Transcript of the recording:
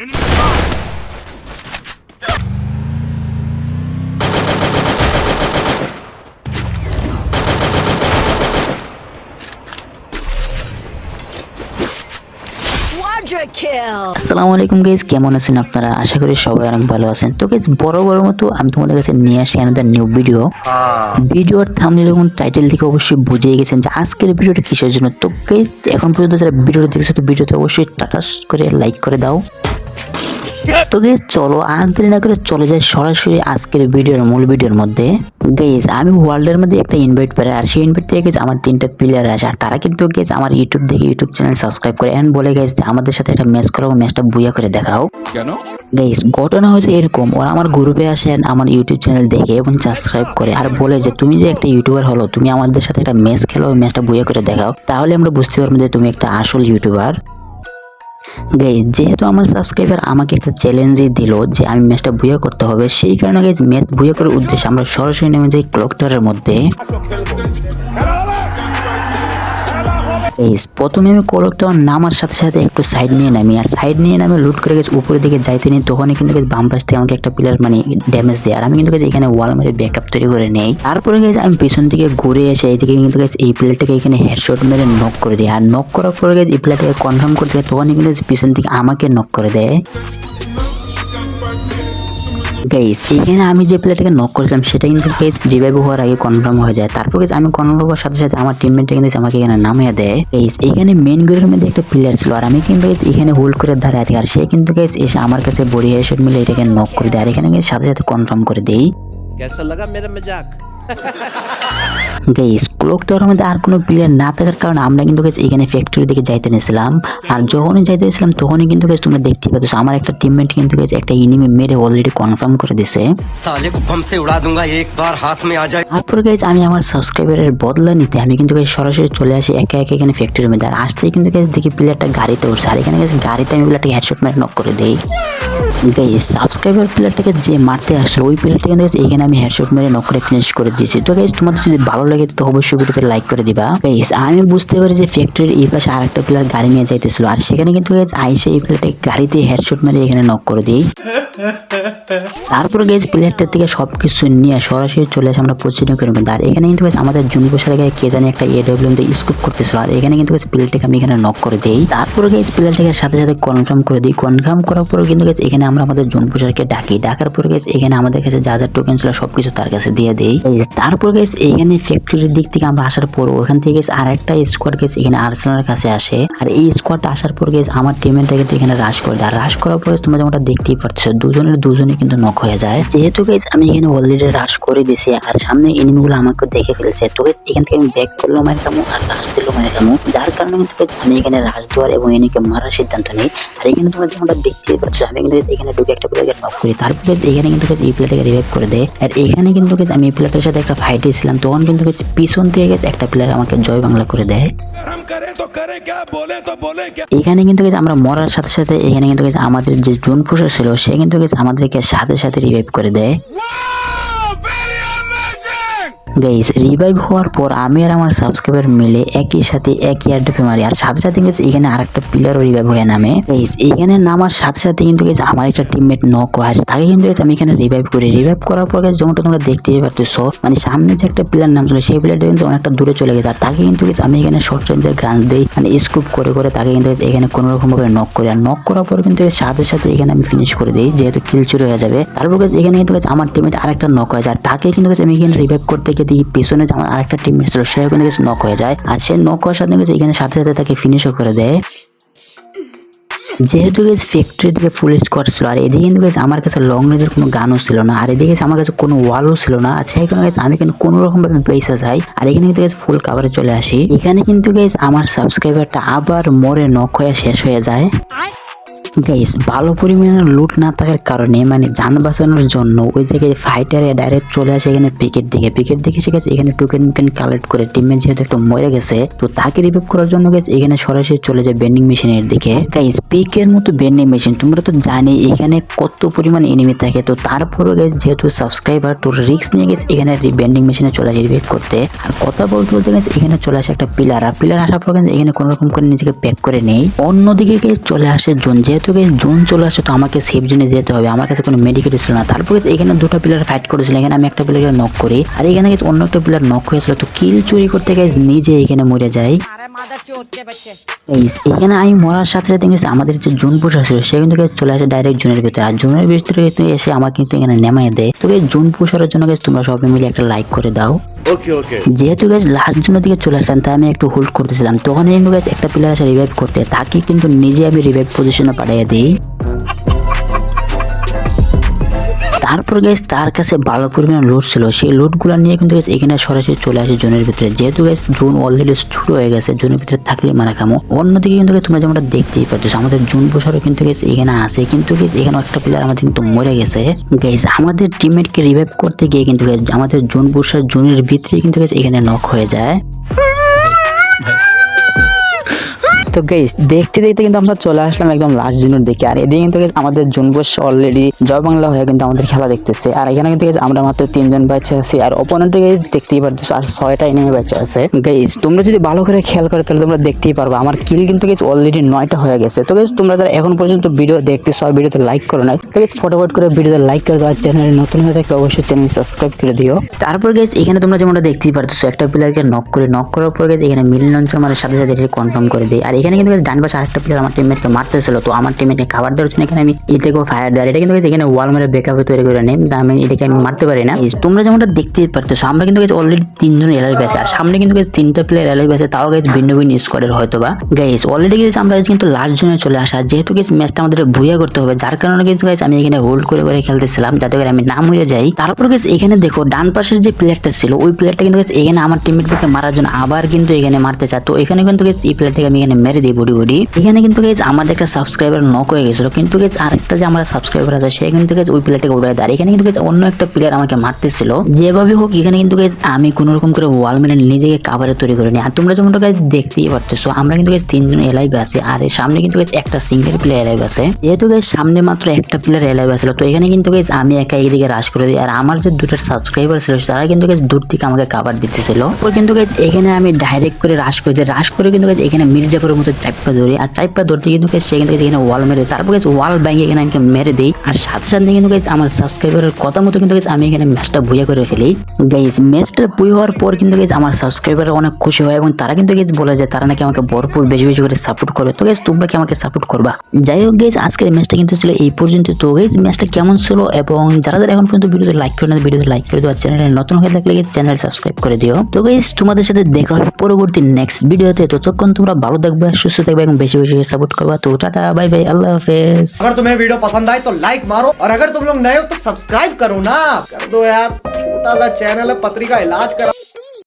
আসসালামু আলাইকুম গাইজ কেমন আছেন আপনারা? আশা করি সবাই অনেক ভালো আছেন। তো গাইজ বড় বড় মতো আমি তোমাদের কাছে নিয়ে আসি আনাদার নিউ ভিডিও ভিডিওর থামলে এবং টাইটেল থেকে অবশ্যই বুঝিয়ে গেছেন যে আজকের ভিডিওটা কিসের জন্য। তো গাইজ এখন পর্যন্ত যারা ভিডিওটা দেখেছ তো ভিডিওতে অবশ্যই টাটাস করে লাইক করে দাও। তো গাইজ চলো আর দেরি না করে চলে যাই সরাসরি আজকের ভিডিওর মূল ভিডিওর মধ্যে। গাইজ আমি ওয়ার্ল্ডের মধ্যে একটা ইনভাইট পাই আর সেই ইনভাইট থেকে গেছে আমার তিনটা প্লেয়ার আছে আর তারা কিন্তু গেছে আমার ইউটিউব থেকে ইউটিউব চ্যানেল সাবস্ক্রাইব করে এন্ড বলে গেছে যে আমাদের সাথে একটা ম্যাচ করাও ম্যাচটা বুয়া করে দেখাও। কেন? গাইস ঘটনা হয়েছে এরকম ওরা আমার গ্রুপে আসেন আমার ইউটিউব চ্যানেল দেখে এবং সাবস্ক্রাইব করে আর বলে যে তুমি যে একটা ইউটিউবার হলো তুমি আমাদের সাথে একটা ম্যাচ খেলো ম্যাচটা বইয়ে করে দেখাও। তাহলে আমরা বুঝতে পারব যে তুমি একটা আসল ইউটিউবার গাইজ যেহেতু আমার সাবস্ক্রাইবার আমাকে একটা চ্যালেঞ্জই দিল যে আমি ম্যাচটা বুয়া করতে হবে, সেই কারণে গাইজ ম্যাচ বুয়া করার উদ্দেশ্যে আমরা সরাসরি নেমে যাই ক্লকটারের মধ্যে। গাইজ প্রথমে আমি কলকটার নামার সাথে সাথে একটু সাইড নিয়ে নামি, আর সাইড নিয়ে নামে লুট করে গেছে, উপরের দিকে যাইতে নিই তখনই কিন্তু গেছে বাম পাশ থেকে আমাকে একটা প্লেয়ার মানে ড্যামেজ দেয়, আর আমি কিন্তু গেছি এখানে ওয়াল মেরে ব্যাকআপ তৈরি করে নেই। তারপরে গেছে আমি পিছন থেকে ঘুরে এসে এইদিকে কিন্তু গেছে এই প্লেয়ারটাকে এখানে হেডশট মেরে নক করে দিই আর নক করার পরে গেছে এই প্লেয়ারটাকে কনফার্ম করতে তখনই কিন্তু পিছন থেকে আমাকে নক করে দেয়। গাইস এখানে আমি যে প্লেয়ারটাকে নক করেছিলাম, সেটা কিন্তু গাইস রিভাইভ হওয়ার আগে কনফার্ম হয়ে যায়। তারপর গাইস আমি কনফার্ম হওয়ার সাথে সাথে আমার টিমমেটটা কিন্তু আমাকে এখানে নামিয়ে দেয়। গাইস এখানে মেন গ্রুপের মধ্যে একটা প্লেয়ার ছিল আর আমি কিন্তু গাইস এখানে হোল্ড করে ধরে থাকি আর সে কিন্তু গাইস এসে আমার কাছে বড়ি হেডশট মিলে এটাকে নক করে দেয় আর এখানে গেস সাথে সাথে কনফার্ম করে দেই। কেসা লাগা মেরা মজাক গেস ক্লোক টাওয়ারের মধ্যে আর কোনো প্লেয়ার না থাকার কারণে আমরা কিন্তু গেছি এখানে ফ্যাক্টরি দিকে যাইতে নিয়েছিলাম। আর যখনই যাইতে নিয়েছিলাম তখনই কিন্তু গেছে তোমরা দেখতে পাচ্ছ আমার একটা টিমমেট কিন্তু গেছে একটা ইনিমি মেরে অলরেডি কনফার্ম করে দিছে। তারপর গেছি আমি আমার সাবস্ক্রাইবারের বদলা নিতে আমি কিন্তু গেছি সরাসরি চলে আসি একে একে এখানে ফ্যাক্টরির মধ্যে। আর আসতেই কিন্তু গেছে দেখি প্লেয়ারটা গাড়িতে উঠছে। আর এখানে গেছি গাড়িতে আমি প্লেয়ারটা হ্যাডশট মেরে নক করে দিই। গাইজ সাবস্ক্রাইবার প্লেয়ারটাকে যে মারতে আসলো, ওই প্লেয়ারটাকে কিন্তু এখানে আমি হেডশট মেরে নকরে করে ফিনিশ করে দিয়েছি। তো গাইজ তোমাদের যদি ভালো লাগে, তো অবশ্যই ভিডিওতে লাইক করে দিবা। গাইজ আমি বুঝতে পারি যে ফ্যাক্টরির এই পাশে আর একটা প্লেয়ার গাড়ি নিয়ে যাইতেছিল। আর সেখানে কিন্তু গাইজ আইসে এই প্লেয়ারটাকে গাড়িতে হেডশট মেরে এখানে নক করে দিই। তারপরে গেছে প্লেয়ারটার থেকে সবকিছু নিয়ে সরাসরি চলে আসে আমরা পশ্চিম করে আর এখানে কিন্তু আমাদের জুনবসার গায়ে কে জানি একটা এডব্লিউ দিয়ে স্কুপ করতেছিল। আর এখানে কিন্তু প্লেয়ারটাকে আমি এখানে নক করে দেই। তারপরে গেছে প্লেয়ারটাকে সাথে সাথে কনফার্ম করে দিই। কনফার্ম করার পরে কিন্তু guys এখানে আমরা আমাদের জুনবসারকে ডাকি। ডাকার পরে গেছে এখানে আমাদের কাছে যা যা টোকেন ছিল সবকিছু তার কাছে দিয়ে দেই। তারপর গেছে এখানে ফ্যাক্টরির দিক থেকে আমরা আসার পর ওখান থেকে গেছে আর একটা স্কোয়াড গেছে এখানে আর্সেনালের কাছে আসে। আর এই স্কোয়াডটা আসার পর গেছে আমার টিমেরটাকে এখানে রাশ করে দেয়। আর রাশ করার পরে তোমরা যেমনটা দেখতেই পারছ দুজনের দুজনে কিন্তু নক হয়ে যায়। যেহেতু গেজ আমি এখানে অলরেডি রাশ করে দিছি আর সামনে এনিমিগুলো আমাকে দেখে ফেলছে। তো গেজ এখান থেকে আমি ব্যাক করল মানে কামু আর রাশ দিলেও মানে কামু। যার কারণে কিন্তু আমি এখানে রাশ দেওয়ার এবং এনিকে মারার সিদ্ধান্ত নিই। আর এখানে তোমরা যেমন দেখতে পাচ্ছ আমি কিন্তু এখানে ঢুকে একটা প্লেয়ারকে নক করি। তারপর গেজ এখানে কিন্তু গেজ এই প্লেয়ারটাকে রিভাইভ করে দেয়। আর এখানে কিন্তু গেজ আমি এই প্লেয়ারটার সাথে একটা ফাইট ছিলাম তখন কিন্তু গেজ পিছন থেকে গেছে একটা প্লেয়ার আমাকে জয় বাংলা করে দেয়। এখানে কিন্তু আমরা মরার সাথে সাথে এখানে কিন্তু আমাদের যে জুন পুষার ছিল সে কিন্তু আমাদেরকে সাথে সাথে রিভাইভ করে দেয়! গাইস রিভাইভ হওয়ার পর আমি আর আমার সাবস্ক্রাইবার মিলে একই সাথে একই অ্যাড্রেফে মারি। আর সাথে সাথে গেছে এখানে আরেকটা প্লেয়ারও রিভাইভ হয়ে নামে। গাইস এখানে নামার সাথে সাথে কিন্তু গেছে আমার একটা টিমমেট নক হয় তাকে কিন্তু guys, আমি এখানে রিভাইভ করি। রিভাইভ করার পর গেছে যেমনটা তোমরা দেখতেই পারতেছো মানে সামনে যে একটা প্লেয়ার নাম ছিল সেই প্লেয়ারটা কিন্তু অনেকটা দূরে চলে গেছে। আর তাকে কিন্তু guys, আমি এখানে শর্ট রেঞ্জের গান দিই মানে স্কুপ করে করে তাকে কিন্তু এখানে কোনো রকম ভাবে নক করি। আর নক করার পর কিন্তু সাথে সাথে এখানে আমি ফিনিশ করে দিই, যেহেতু কিল চুরি হয়ে যাবে। তারপর guys, এখানে কিন্তু guys, আমার টিমমেট আরেকটা নক হয়ে যায় আর তাকে কিন্তু guys, আমি এখানে রিভাইভ করতে গিয়ে দেখি পেছনে যে আমার আরেকটা টিমমেট ছিল সে ওখানে গেছে নক হয়ে যায়। আর সে নক হওয়ার সাথে গেছে এখানে সাথে সাথে তাকে ফিনিশও করে দেয়। যেহেতু গেছে ফ্যাক্টরি থেকে ফুল স্কোয়াড ছিল, আর এদিকে কিন্তু গেছে আমার কাছে লং রেঞ্জের কোনো গানও ছিল না, আর এদিকে আমার কাছে কোনো ওয়ালও ছিল না। আর সেখানে গেছে আমি কিন্তু কোনো রকম ভাবে বেসে যাই, আর এখানে কিন্তু গেছে ফুল কাভারে চলে আসি। এখানে কিন্তু গেছে আমার সাবস্ক্রাইবারটা আবার মরে নক হয়ে শেষ হয়ে যায়। গাইস ভালো পরিমাণে লুট না থাকার কারণে মানে যান বাঁচানোর জন্য ওই জায়গায় ফাইটারে ডাইরেক্ট চলে আসে এখানে পিকের দিকে। পিকের দিকে এসে গেছে, এখানে টোকেন মুকেন কালেক্ট করে টিমে যেহেতু একটু মরে গেছে, তো তাকে রিভিভ করার জন্য গেছে এখানে সরাসরি চলে যায় বেন্ডিং মেশিনের দিকে। গাইস পিকের মতো বেন্ডিং মেশিন তোমরা তো জানি এখানে কত পরিমাণ এনিমি থাকে। তো তারপরও গেছে যেহেতু সাবস্ক্রাইবার তো রিস্ক নিয়ে গেছে এখানে বেন্ডিং মেশিনে চলে আসে রিভিভ করতে। আর কথা বলতে বলতে গেছে এখানে চলে আসে একটা পিলার আর পিলার আসার পর গেছে এখানে কোনো রকম করে নিজেকে প্যাক করে নেই। অন্যদিকে গেছে চলে আসে জোন যেহেতু যেহেতু গেছে জোন চলে আসে তো আমাকে সেফ জোনে যেতে হবে। আমার কাছে কোনো মেডিকেল ছিল না। তারপর এখানে দুটো প্লেয়ার ফাইট করেছিল। এখানে আমি একটা প্লেয়ার নক করি। আর এখানে গেছে অন্য একটা প্লেয়ার নক হয়েছিল। তো কিল চুরি করতে গেছে নিজে এখানে মরে যায়। এখানে আমি মরার সাথে সাথে গেছে আমাদের যে জুন পোষা ছিল সে কিন্তু চলে আসে ডাইরেক্ট জুনের ভিতরে। আর জুনের ভিতরে এসে আমার কিন্তু এখানে নেমাই দেয়। তোকে জুন পোষার জন্য গেছে তোমরা সবাই মিলে একটা লাইক করে দাও। যেহেতু গাছ লাস্ট জনের দিকে চলে আসলাম, তাই আমি একটু হোল্ড করতেছিলাম। তখন কিন্তু গাছ একটা প্লেয়ার আসে রিভাইভ করতে, তাকে কিন্তু নিজে আমি রিভাইভ পজিশনে পাঠিয়ে দিই। তারপর গাইস তার কাছে ভালো পরিমাণে লোড ছিল। সেই লোডগুলো নিয়ে কিন্তু guys, এখানে সরাসরি চলে আসে জোনের ভিতরে। যেহেতু গাইস জোন অলরেডি ছোট হয়ে গেছে, জোনের ভিতরে থাকলে মারা খামো। অন্যদিকে কিন্তু তোমরা যেমনটা দেখতেই পাচ্ছ, আমাদের জোন বসারও কিন্তু গেছে এখানে আছে। কিন্তু guys, এখানে একটা প্লেয়ার আমাদের কিন্তু মরে গেছে। গাইস আমাদের টিমমেটকে রিভাইভ করতে গিয়ে কিন্তু আমাদের জোন বসার জোনের ভিতরে কিন্তু গেছে এখানে নক হয়ে যায়। তো গাইস দেখতে দেখতে কিন্তু আমরা চলে আসলাম একদম লাস্ট জুনের দিকে। আর এদিকে কিন্তু আমাদের জুনবোস অলরেডি জয় বাংলা হয়ে কিন্তু আমাদের খেলা দেখতেছে। আর এখানে কিন্তু আমরা মাত্র তিনজন বাচ্চা আছি। আর অপোনেন্টে গাইস দেখতেই পারতেছ আর ছয়টা এনিমি বাচ্চা আছে। গাইস তোমরা যদি ভালো করে খেয়াল করো, তাহলে তোমরা দেখতেই পারবে। আমার কিল কিন্তু গাইস অলরেডি নয়টা হয়ে গেছে। তো গাইস তোমরা যারা এখন পর্যন্ত ভিডিও দেখতেছো আর ভিডিওতে লাইক করো না তো গাইস ফটোফট করে ভিডিওতে লাইক করে দাও চ্যানেলে নতুন হয়ে থাকলে অবশ্যই চ্যানেল সাবস্ক্রাইব করে দিও। তারপর গাইস এখানে তোমরা যেমনটা দেখতেই পারতেছো, একটা প্লেয়ারকে নক করে নক করার পর গাইস এখানে মিল অঞ্চল আমার সাথে সাথে কনফার্ম করে দেয়। আর এখানে কিন্তু ডান পাশে আরেকটা প্লেয়ার আমার টিমমেটকে মারতেছিল, তো আমার টিমমেটকে খাবার দেওয়ার জন্য এখানে আমি এটাকেও ফায়ার দেওয়ার এটা কিন্তু এখানে ওয়াল মেরে ব্যাকআপে তৈরি করে নেই, আমি এটাকে আমি মারতে পারি না। তোমরা যেমনটা দেখতেই পারতেছো, আমরা কিন্তু অলরেডি তিনজন এলাইভ আছে আর সামনে কিন্তু তিনটা প্লেয়ার এলাইভ আছে তাও গেছে ভিন্ন ভিন্ন স্কোয়াডের হয়তো বা গাইস অলরেডি গাইস আমরা কিন্তু লাস্ট জনে চলে আসা যেহেতু গাইস ম্যাচটা আমাদের ভুইয়া করতে হবে, যার কারণে কিন্তু গাইস আমি এখানে হোল্ড করে করে খেলতেছিলাম, যাতে করে আমি নাম মরে যাই। তারপর গেছে এখানে দেখো ডান পাশের যে প্লেয়ারটা ছিল, ওই প্লেয়ারটা কিন্তু এখানে আমার টিমমেটকে মারার জন্য আবার কিন্তু এখানে মারতে চায়, তো এখানে কিন্তু গাইস এই প্লেয়ারটাকে আমি এখানে মেরে দিই বডি বডি এখানে কিন্তু গাইস আমাদের একটা সাবস্ক্রাইবার নক হয়ে গেছিল কিন্তু গাইস আরেকটা যে আমার সাবস্ক্রাইবার আছে সে কিন্তু গাইস ওই প্লেয়ারটাকে উড়ায় দেয় এখানে কিন্তু গাইস অন্য একটা প্লেয়ার আমাকে মারতেছিল যেভাবে হোক এখানে কিন্তু গাইস আমি কোনো রকম করে ওয়াল মেরে নিজেকে কাভারে তৈরি করে নিই আর তোমরা যেমনটা গাইস দেখতেই পারতেছো আমরা কিন্তু গাইস তিনজন এলাইভ আছে আর সামনে কিন্তু গাইস একটা সিঙ্গেল প্লেয়ার এলাইভ আছে যেহেতু গাইস সামনে মাত্র একটা প্লেয়ার এলাইভ আছে তো এখানে কিন্তু গাইস আমি একা এইদিকে রাশ করে দিই আর আমার যে দুটো সাবস্ক্রাইবার ছিল তারা কিন্তু গাইস দূর থেকে আমাকে কাভার দিতেছিল কিন্তু গাইস এখানে আমি ডাইরেক্ট করে রাশ করে দিই রাশ করে কিন্তু গাইস এখানে মির্জাপুরের মতো চাইপা ধরি, আর চাইপা ধরতে কিন্তু সে কিন্তু এখানে ওয়াল মেরে। তারপর ওয়াল ব্যাঙ্গে এখানে আমাকে মেরে দেই আর সাথে সাথে কিন্তু আমার সাবস্ক্রাইবারের কথা মতো কিন্তু আমি এখানে ম্যাচটা বুয়া করে ফেলি। গাইস ম্যাচটা বুই হওয়ার পর কিন্তু আমার সাবস্ক্রাইবার অনেক খুশি হয় এবং তারা কিন্তু গাইস বলে যে তারা নাকি আমাকে ভরপুর বেশি বেশি করে সাপোর্ট করে। তো গাইস তোমরা কি আমাকে সাপোর্ট করবা? যাই হোক গাইস আজকের ম্যাচটা কিন্তু ছিল এই পর্যন্ত। তো গাইস ম্যাচটা কেমন ছিল এবং যারা যারা এখন পর্যন্ত ভিডিওতে লাইক করে না ভিডিওতে লাইক করে দিও। চ্যানেলে নতুন হয়ে থাকলে চ্যানেল সাবস্ক্রাইব করে দিও। তো গাইস তোমাদের সাথে দেখা হবে পরবর্তী নেক্সট ভিডিওতে ততক্ষণ তোমরা ভালো থাকবে সুস্থ থাকবে এবং বেশি বেশি সাপোর্ট করবা তো টাটা বাই বাই আল্লাহ হাফেজ अगर तुम्हें वीडियो पसंद आए तो लाइक मारो और अगर तुम लोग नए हो तो सब्सक्राइब करो ना कर दो यार छोटा सा चैनल है पत्री का इलाज करो